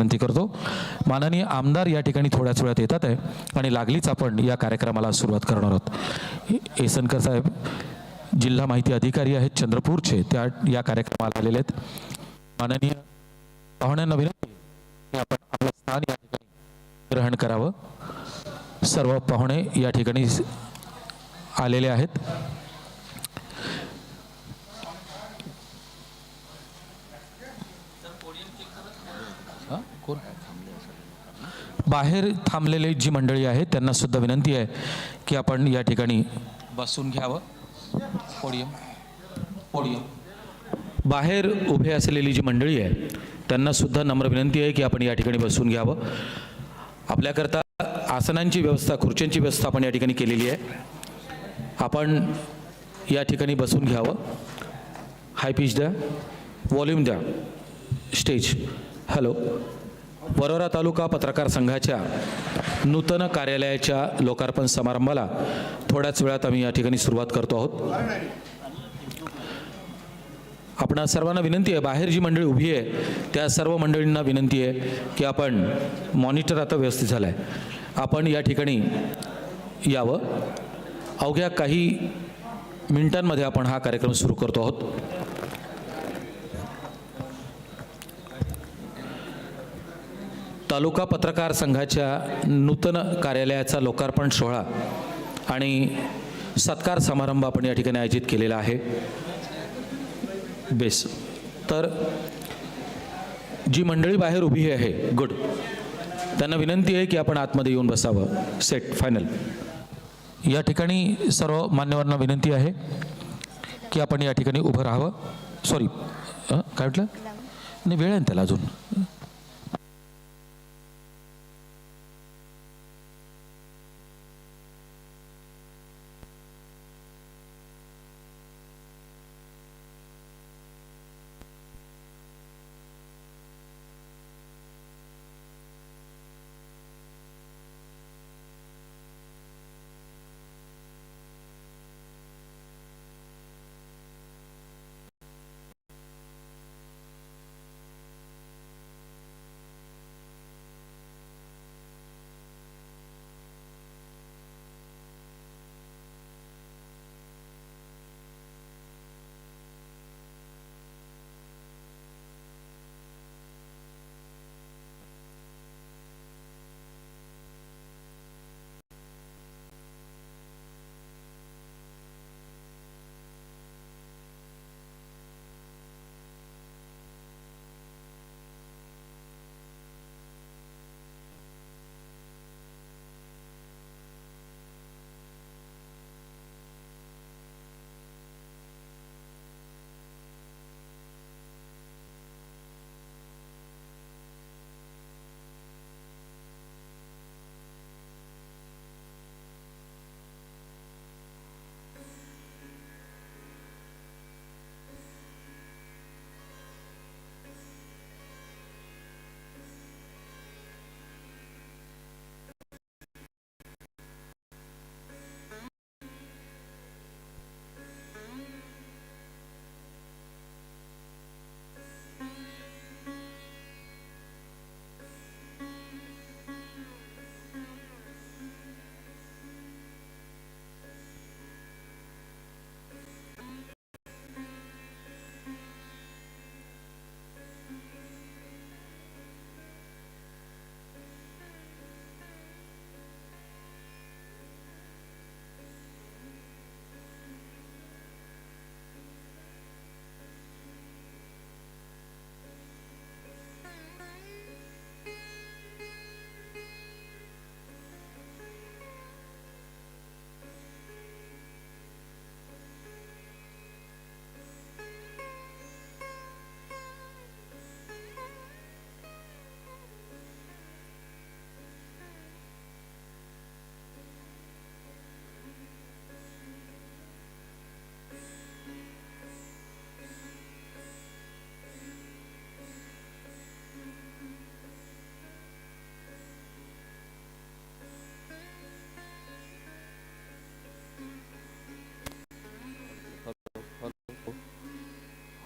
विनंती करतो. माननीय आमदार या ठिकाणी थोड्याच वेळात येतात आहे आणि लागलीच आपण या कार्यक्रमाला सुरुवात करणार आहोत. एसनकर साहेब जिल्हा माहिती अधिकारी आहेत चंद्रपूरचे त्या या कार्यक्रमाला आलेले आहेत. माननीय पाहुण्यांना विनंती की आपण आपलं स्थान या ठिकाणी ग्रहण करावं. सर्व पाहुणे या ठिकाणी आलेले आहेत. कोण? बाहेर थांबलेले जी मंडळी आहेत त्यांना सुद्धा विनंती आहे की आपण या ठिकाणी बसून घ्यावं. पोडियम पोडियम बाहेर उभे असलेली जी मंडळी आहे त्यांना सुद्धा नम्र विनंती आहे की आपण या ठिकाणी बसून घ्यावं. आपल्याकरता आसनांची व्यवस्था खुर्च्यांची व्यवस्था आपण या ठिकाणी केलेली आहे. आपण या ठिकाणी बसून घ्यावं. हाय पिच द्या. व्हॉल्यूम द्या. स्टेज हॅलो वरोरा तालुका पत्रकार संघाच्या नूतन कार्यालयाच्या लोकार्पण समारंभाला थोड्याच वेळात आम्ही या ठिकाणी सुरुवात करतो आहोत. आपणा सर्वांना विनंती आहे बाहेर जी मंडळी उभी आहे त्या सर्व मंडळींना विनंती आहे की आपण मॉनिटर आता व्यवस्थित झाला आहे आपण या ठिकाणी यावं. अवघ्या काही मिनिटांमध्ये आपण हा कार्यक्रम सुरू करतो आहोत. तालुका पत्रकार संघाच्या नूतन कार्यालयाचा लोकार्पण सोहळा आणि सत्कार समारंभ आपण या ठिकाणी आयोजित केलेला आहे. बेस. तर जी मंडळी बाहेर उभी आहे गुड. त्यांना विनंती आहे की आपण आतमध्ये येऊन बसावं. Set final. या ठिकाणी सर्व मान्यवरांना विनंती आहे की आपण या ठिकाणी उभं राहावं. सॉरी काय म्हटलं? नाही वेळ आहे ना त्याला अजून.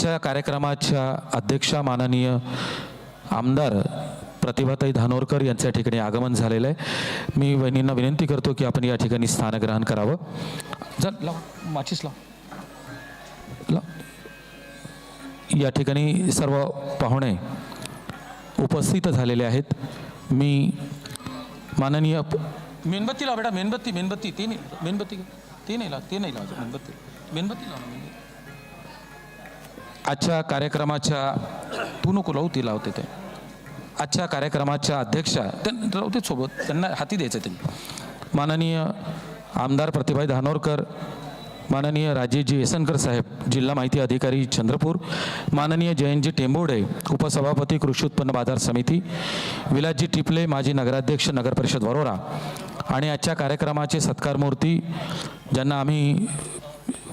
आजच्या कार्यक्रमाच्या अध्यक्षा माननीय आमदार प्रतिभाताई धानोरकर यांच्या ठिकाणी आगमन झालेलं आहे. मी वहिनींना विनंती करतो की आपण या ठिकाणी स्थानग्रहण करावं. जर लाव माचीस लाव. लाव. या ठिकाणी सर्व पाहुणे उपस्थित झालेले आहेत. मी माननीय प- मेणबत्ती लाव बेटा मेणबत्ती मेणबत्ती ती नाही मेणबत्ती ती नाही लाव ती नाही लाव मेणबत्ती. मेणबत्ती लाव आजच्या कार्यक्रमाच्या तू नको लावू ती लावते ते. आजच्या कार्यक्रमाच्या अध्यक्षा त्यां राहते सोबत त्यांना हाती द्यायचं त्यांनी. माननीय आमदार प्रतिभाई धानोरकर माननीय राजेजी येसनकर साहेब जिल्हा माहिती अधिकारी चंद्रपूर माननीय जयंतजी टेंबोडे उपसभापती कृषी उत्पन्न बाजार समिती विलासजी टिपले माजी नगराध्यक्ष नगर परिषद वरोरा आणि आजच्या कार्यक्रमाचे सत्कारमूर्ती ज्यांना आम्ही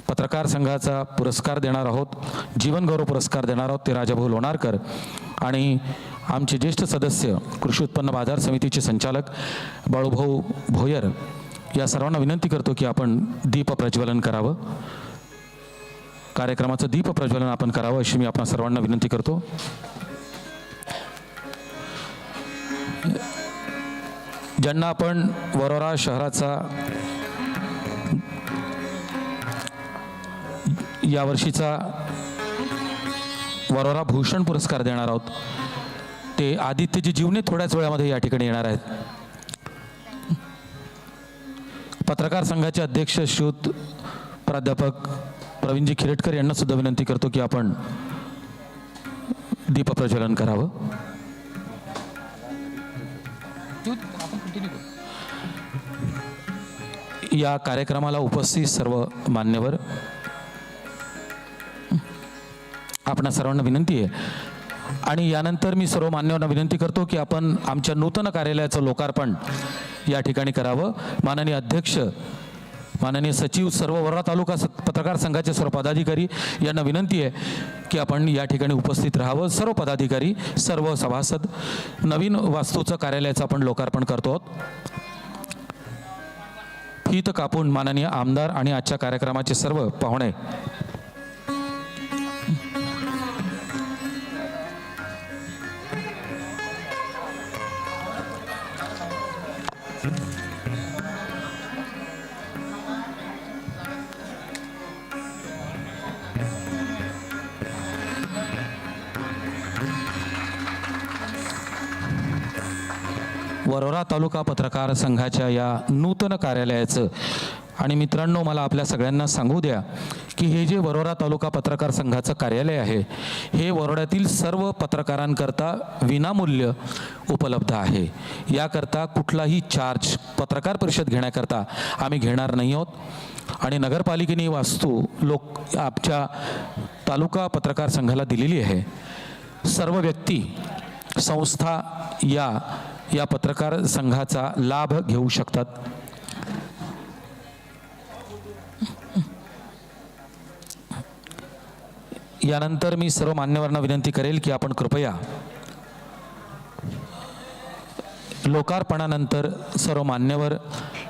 पत्रकार संघाचा पुरस्कार देणार आहोत जीवनगौरव पुरस्कार देणार आहोत ते राजाभाऊ लोणारकर आणि आमचे ज्येष्ठ सदस्य कृषी उत्पन्न बाजार समितीचे संचालक बाळूभाऊ भोयर या सर्वांना विनंती करतो की आपण दीप प्रज्वलन करावं. कार्यक्रमाचं दीप प्रज्वलन आपण करावं अशी मी आपणा सर्वांना विनंती करतो. ज्यांना आपण वरोरा शहराचा यावर्षीचा वरोरा भूषण पुरस्कार देणार आहोत. ते आदित्यजी जीवने थोड्याच वेळामध्ये या ठिकाणी येणार आहेत. पत्रकार संघाचे अध्यक्ष श्रुत प्राध्यापक प्रवीणजी खिरटकर यांना सुद्धा विनंती करतो की आपण दीप प्रज्वलन करावं. या कार्यक्रमाला उपस्थित सर्व मान्यवर आपणा सर्वांना विनंती आहे. आणि यानंतर मी सर्व मान्यवरांना विनंती करतो की आपण आमच्या नूतन कार्यालयाचं लोकार्पण या ठिकाणी करावं. माननीय अध्यक्ष माननीय सचिव सर्व वरोरा तालुका स- पत्रकार संघाचे सर्व पदाधिकारी यांना विनंती आहे की आपण या ठिकाणी उपस्थित राहावं. सर्व पदाधिकारी सर्व सभासद नवीन वास्तूचं कार्यालयाचं आपण लोकार्पण करतो आहोत. फीत कापून माननीय आमदार आणि आजच्या कार्यक्रमाचे सर्व पाहुणे वरोरा तालुका पत्रकार संघाच्या या नूतन कार्यालयाचं. आणि मित्रांनो मला आपल्या सगळ्यांना सांगू द्या की हे जे वरोरा तालुका पत्रकार संघाचं कार्यालय आहे हे वरोड्यातील सर्व पत्रकारांकरता विनामूल्य उपलब्ध आहे. याकरता कुठलाही चार्ज पत्रकार परिषद घेण्याकरता आम्ही घेणार नाही आहोत. आणि नगरपालिकेने वास्तू लोक आमच्या तालुका पत्रकार संघाला दिलेली आहे. सर्व व्यक्ती संस्था या या पत्रकार संघाचा लाभ घेऊ शकतात. यानंतर मी सर्व मान्यवरांना विनंती करेल की आपण कृपया लोकार्पणानंतर सर्व मान्यवर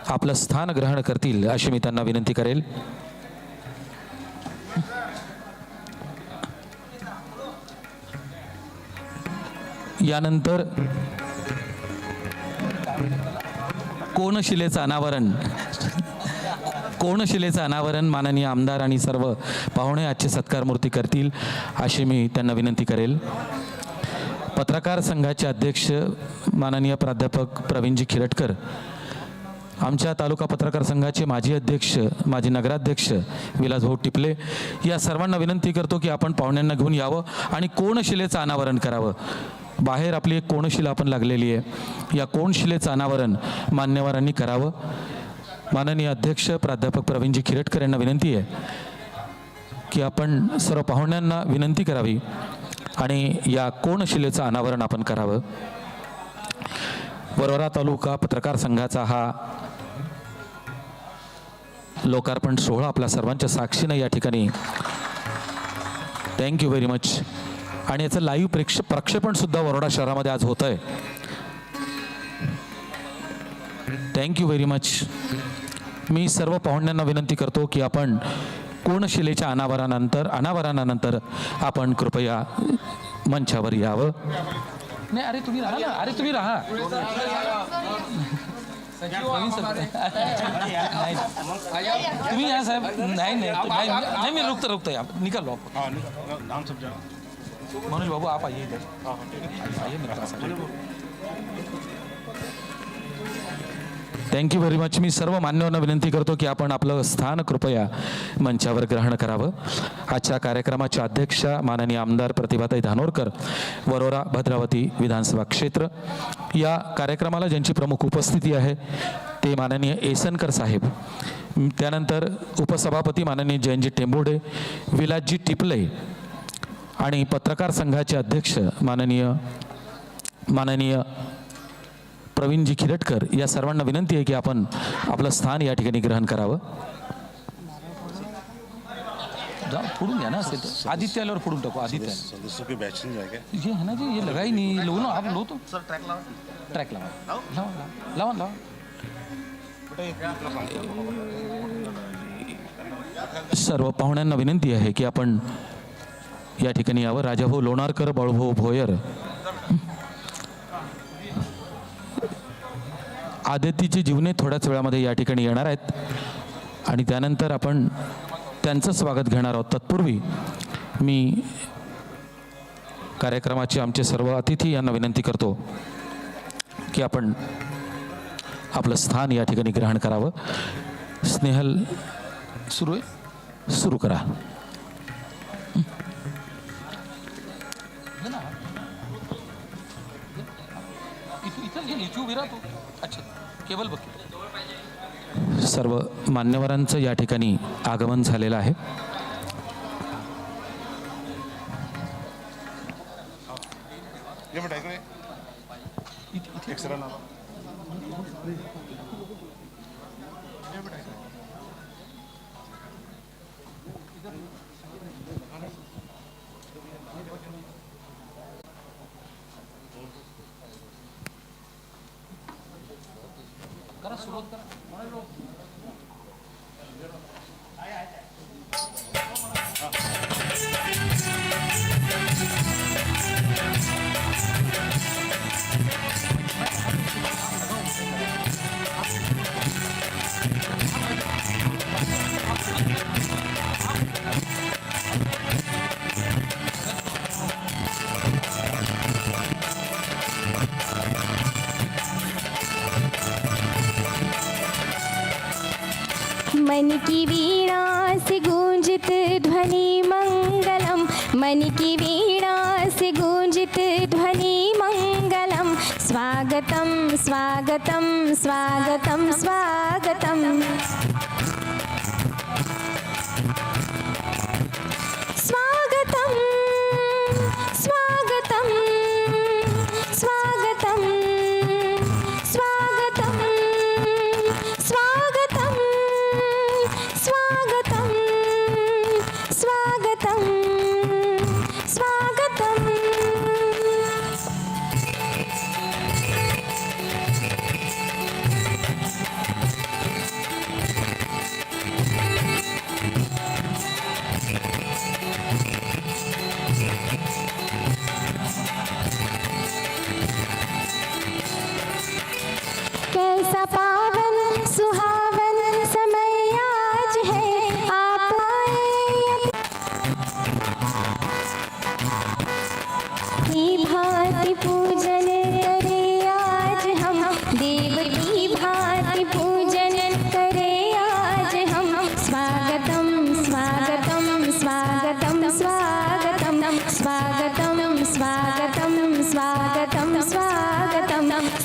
आपलं स्थान ग्रहण करतील अशी मी त्यांना विनंती करेल. यानंतर कोणशिलेचं अनावरण? कोणशिलेचं अनावरण माननीय आमदार आणि सर्व पाहुणे आजचे सत्कारमूर्ती करतील अशी मी त्यांना विनंती करेल. पत्रकार संघाचे अध्यक्ष माननीय प्राध्यापक प्रवीणजी खिरटकर आमच्या तालुका पत्रकार संघाचे माजी अध्यक्ष माजी नगराध्यक्ष विलासभाऊ टिपले या सर्वांना विनंती करतो की आपण पाहुण्यांना घेऊन यावं आणि कोणशिलेचं अनावरण करावं. बाहेर आपली एक कोणशिला आपण लागलेली आहे. या कोणशिलेचं अनावरण मान्यवरांनी करावं. माननीय अध्यक्ष प्राध्यापक प्रवीणजी खिरटकर यांना विनंती आहे की आपण सर्व पाहुण्यांना विनंती करावी आणि या कोणशिलेचं अनावरण आपण करावं. वरोरा तालुका पत्रकार संघाचा हा लोकार्पण सोहळा आपल्या सर्वांच्या साक्षीनं या ठिकाणी. थँक्यू व्हेरी मच आणि याचं लाईव्ह प्रेक्ष प्रक्षेपण सुद्धा वरोडा शहरामध्ये आज होत आहे थँक्यू व्हेरी मच मी सर्व पाहुण्यांना विनंती करतो की आपण कोणशिलेच्या अनावरणानंतर अनावरणानंतर आपण कृपया मंचावर यावं. नाही अरे तुम्ही राहा ना. अरे तुम्ही राहा. तुम्ही या साहेब. नाही नाही. नाही नाही, मी रुकता रुकता या. निकाल मनोज बाबू आप आइए इधर। आइए मेरे पास। थँक्यू व्हेरी मच मी सर्व मान्यवरांना विनंती करतो की आपण आपलं स्थान कृपया मंचावर ग्रहण करावं. आजच्या कार्यक्रमाच्या अध्यक्षा माननीय आमदार प्रतिभाताई धानोरकर वरोरा भद्रावती विधानसभा क्षेत्र. या कार्यक्रमाला ज्यांची प्रमुख उपस्थिती आहे ते माननीय एसनकर साहेब. त्यानंतर उपसभापती माननीय जयंतजी टेंबोडे विलासजी टिपले आणि पत्रकार संघाचे अध्यक्ष माननीय माननीय प्रवीणजी खिरटकर या सर्वांना विनंती आहे की आपण आपलं स्थान या ठिकाणी ग्रहण करावं. फोडून घ्या ना असेल आदित्य आल्यावर फोडून टाकू आदित्य. ये है ना जी ये लगा ही नहीं लो ना आप लो तो सर ट्रैक लावा. ट्रॅक लावा लावा. लावा लावा. सर्व पाहुण्यांना विनंती आहे की आपण या ठिकाणी यावं. राजाभाऊ लोणारकर बाळूभाऊ भोयर. आदितीची जीवने थोड्याच वेळामध्ये या ठिकाणी येणार आहेत. आणि त्यानंतर आपण त्यांचं स्वागत घेणार आहोत. तत्पूर्वी मी कार्यक्रमाचे आमचे सर्व अतिथी यांना विनंती करतो की आपण आपलं स्थान या ठिकाणी ग्रहण करावं. स्नेहल सुरू सुरू करा. अच्छा केबल बघ सर्व मान्यवरांचं या ठिकाणी आगमन झालेलं आहे. はいはい。मन की वीणा से गूंजित ध्वनि मंगलम। मन की वीणा से गूंजित ध्वनि मंगलम। स्वागतम स्वागतम स्वागतम स्वागतम स्वागतम। कैसा पावन सुहावन समय आज है। आप की भांति पूजन करे आज हम। देव की भांति पूजन करे आज हम। स्वागतम स्वागतम स्वागतम स्वागतम स्वागतम स्वागतम। स्वागतम स्वागतम स्वागतम स्वागतम।